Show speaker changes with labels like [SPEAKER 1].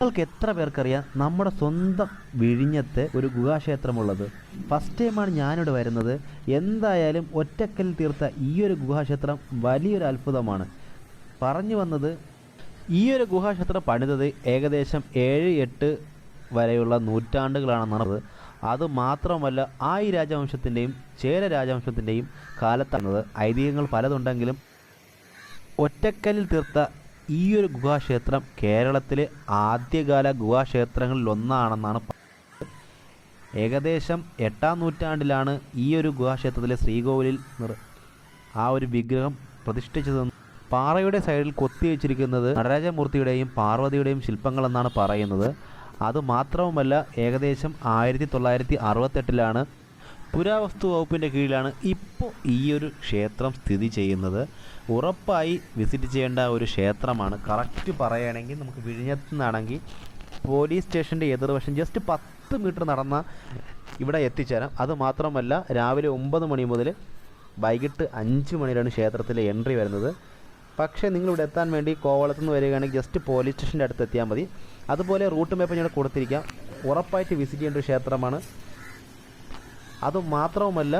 [SPEAKER 1] നിങ്ങൾക്ക് എത്ര പേർക്കറിയാം നമ്മുടെ സ്വന്തം വിഴിഞ്ഞത്ത് ഒരു ഗുഹാക്ഷേത്രമുള്ളത്? ഫസ്റ്റ് ടൈമാണ് ഞാനിവിടെ വരുന്നത്. എന്തായാലും ഒറ്റക്കൽ തീർത്ത ഈ ഒരു ഗുഹാക്ഷേത്രം വലിയൊരു അത്ഭുതമാണ്. പറഞ്ഞു വന്നത് ഈ ഒരു ഗുഹാക്ഷേത്രം പണിതത് ഏകദേശം ഏഴ് എട്ട് വരെയുള്ള നൂറ്റാണ്ടുകളാണെന്നാണ്. അത് മാത്രമല്ല ആയി രാജവംശത്തിന്റെയും ചേര രാജവംശത്തിന്റെയും കാലത്താണത് ഐതിഹ്യങ്ങൾ പലതുണ്ടെങ്കിലും ഒറ്റക്കല്ലിൽ തീർത്ത ഈ ഒരു ഗുഹാക്ഷേത്രം കേരളത്തിലെ ആദ്യകാല ഗുഹാക്ഷേത്രങ്ങളിൽ ഒന്നാണെന്നാണ്. ഏകദേശം എട്ടാം നൂറ്റാണ്ടിലാണ് ഈ ഒരു ഗുഹാക്ഷേത്രത്തിലെ ശ്രീകോവിലിൽ ആ ഒരു വിഗ്രഹം പ്രതിഷ്ഠിച്ചതെന്ന് പാറയുടെ സൈഡിൽ കൊത്തിവെച്ചിരിക്കുന്നത് നടരാജമൂർത്തിയുടെയും പാർവതിയുടെയും ശില്പങ്ങളെന്നാണ് പറയുന്നത് അതുമാത്രവുമല്ല ഏകദേശം ആയിരത്തി തൊള്ളായിരത്തി അറുപത്തെട്ടിലാണ് പുരാവസ്തു വകുപ്പിന്റെ കീഴിലാണ് ഇപ്പോൾ ഈ ഒരു ക്ഷേത്രം സ്ഥിതി ചെയ്യുന്നത്. ഉറപ്പായി വിസിറ്റ് ചെയ്യേണ്ട ഒരു ക്ഷേത്രമാണ്. കറക്റ്റ് പറയുകയാണെങ്കിൽ നമുക്ക് വിഴിഞ്ഞത്ത് നിന്നാണെങ്കിൽ പോലീസ് സ്റ്റേഷന്റെ എതിർവശം ജസ്റ്റ് പത്ത് മീറ്റർ നടന്ന ഇവിടെ എത്തിച്ചേരാം. അത് മാത്രമല്ല രാവിലെ ഒമ്പത് മണി മുതൽ വൈകിട്ട് അഞ്ച് മണിയിലാണ് ക്ഷേത്രത്തിലെ എൻട്രി വരുന്നത്. പക്ഷേ നിങ്ങൾ ഇവിടെ എത്താൻ വേണ്ടി കോവളത്ത് നിന്ന് വരികയാണെങ്കിൽ ജസ്റ്റ് പോലീസ് സ്റ്റേഷന്റെ അടുത്ത് എത്തിയാൽ മതി. അതുപോലെ റൂട്ട് മാപ്പ് ഞാൻ കൊടുത്തിരിക്കാം. ഉറപ്പായിട്ട് വിസിറ്റ് ചെയ്യേണ്ട ഒരു ക്ഷേത്രമാണ്. അതുമാത്രവുമല്ല